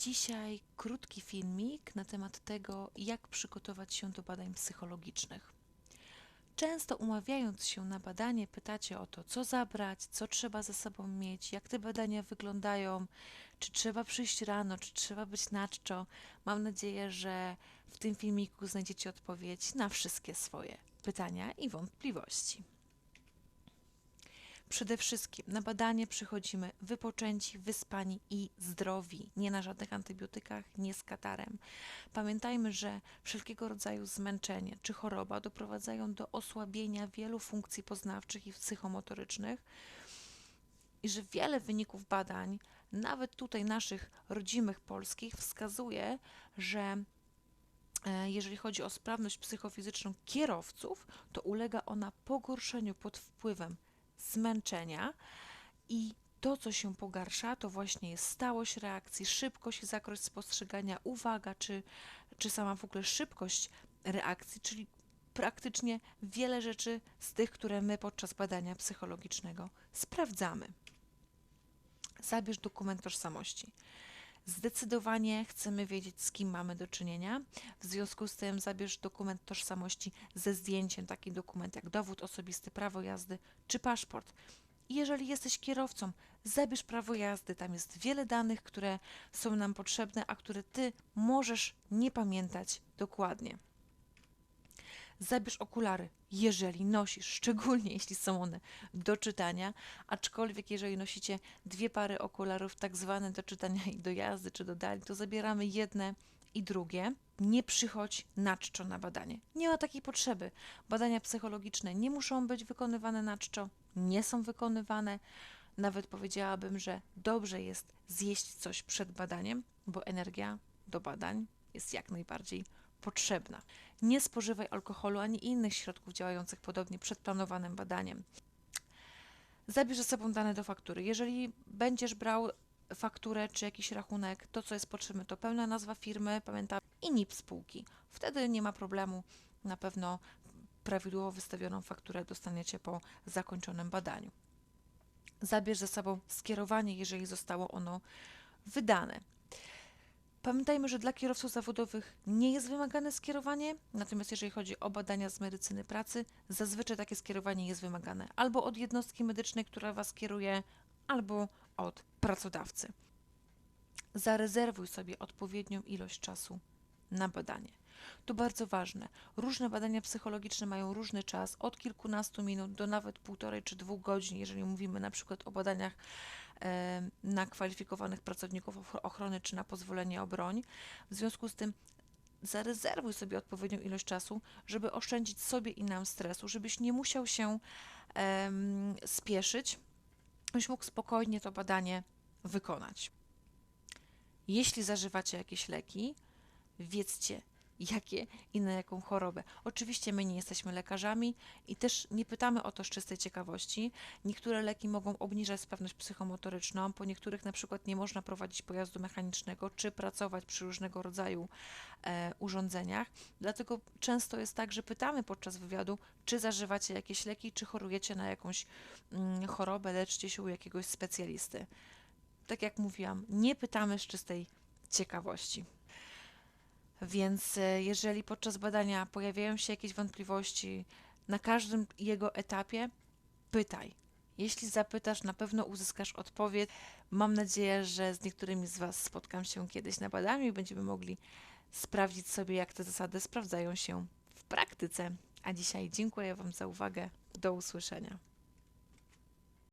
Dzisiaj krótki filmik na temat tego, jak przygotować się do badań psychologicznych. Często umawiając się na badanie, pytacie o to, co zabrać, co trzeba ze sobą mieć, jak te badania wyglądają, czy trzeba przyjść rano, czy trzeba być na czczo. Mam nadzieję, że w tym filmiku znajdziecie odpowiedź na wszystkie swoje pytania i wątpliwości. Przede wszystkim na badanie przychodzimy wypoczęci, wyspani i zdrowi, nie na żadnych antybiotykach, nie z katarem. Pamiętajmy, że wszelkiego rodzaju zmęczenie czy choroba doprowadzają do osłabienia wielu funkcji poznawczych i psychomotorycznych i że wiele wyników badań, nawet tutaj naszych rodzimych polskich, wskazuje, że e, jeżeli chodzi o sprawność psychofizyczną kierowców, to ulega ona pogorszeniu pod wpływem zmęczenia i to, co się pogarsza, to właśnie jest stałość reakcji, szybkość i zakres spostrzegania, uwaga, czy, czy sama w ogóle szybkość reakcji, czyli praktycznie wiele rzeczy z tych, które my podczas badania psychologicznego sprawdzamy. Zabierz dokument tożsamości. Zdecydowanie chcemy wiedzieć, z kim mamy do czynienia. W związku z tym zabierz dokument tożsamości ze zdjęciem, taki dokument jak dowód osobisty, prawo jazdy czy paszport. Jeżeli jesteś kierowcą, zabierz prawo jazdy. Tam jest wiele danych, które są nam potrzebne, a które ty możesz nie pamiętać dokładnie. Zabierz okulary, jeżeli nosisz, szczególnie jeśli są one do czytania, aczkolwiek jeżeli nosicie dwie pary okularów, tak zwane do czytania i do jazdy czy do dali, to zabieramy jedne i drugie. Nie przychodź na czczo na badanie. Nie ma takiej potrzeby. Badania psychologiczne nie muszą być wykonywane na czczo, nie są wykonywane. Nawet powiedziałabym, że dobrze jest zjeść coś przed badaniem, bo energia do badań jest jak najbardziej potrzebna. Nie spożywaj alkoholu ani innych środków działających podobnie przed planowanym badaniem. Zabierz ze sobą dane do faktury. Jeżeli będziesz brał fakturę czy jakiś rachunek, to co jest potrzebne to pełna nazwa firmy, pamiętam, i NIP spółki. Wtedy nie ma problemu. Na pewno prawidłowo wystawioną fakturę dostaniecie po zakończonym badaniu. Zabierz ze sobą skierowanie, jeżeli zostało ono wydane. Pamiętajmy, że dla kierowców zawodowych nie jest wymagane skierowanie, natomiast jeżeli chodzi o badania z medycyny pracy, zazwyczaj takie skierowanie jest wymagane albo od jednostki medycznej, która Was kieruje, albo od pracodawcy. Zarezerwuj sobie odpowiednią ilość czasu na badanie. To bardzo ważne. Różne badania psychologiczne mają różny czas, od kilkunastu minut do nawet półtorej czy dwóch godzin, jeżeli mówimy na przykład o badaniach na kwalifikowanych pracowników och- ochrony czy na pozwolenie o broń. W związku z tym zarezerwuj sobie odpowiednią ilość czasu, żeby oszczędzić sobie i nam stresu, żebyś nie musiał się em, spieszyć, byś mógł spokojnie to badanie wykonać. Jeśli zażywacie jakieś leki, wiedzcie, jakie i na jaką chorobę. Oczywiście my nie jesteśmy lekarzami i też nie pytamy o to z czystej ciekawości. Niektóre leki mogą obniżać sprawność psychomotoryczną, po niektórych na przykład nie można prowadzić pojazdu mechanicznego czy pracować przy różnego rodzaju e, urządzeniach. Dlatego często jest tak, że pytamy podczas wywiadu, czy zażywacie jakieś leki, czy chorujecie na jakąś mm, chorobę, leczcie się u jakiegoś specjalisty. Tak jak mówiłam, nie pytamy z czystej ciekawości. Więc e, jeżeli podczas badania pojawiają się jakieś wątpliwości, na każdym jego etapie pytaj. Jeśli zapytasz, na pewno uzyskasz odpowiedź. Mam nadzieję, że z niektórymi z Was spotkam się kiedyś na badaniu i będziemy mogli sprawdzić sobie, jak te zasady sprawdzają się w praktyce. A dzisiaj dziękuję Wam za uwagę. Do usłyszenia.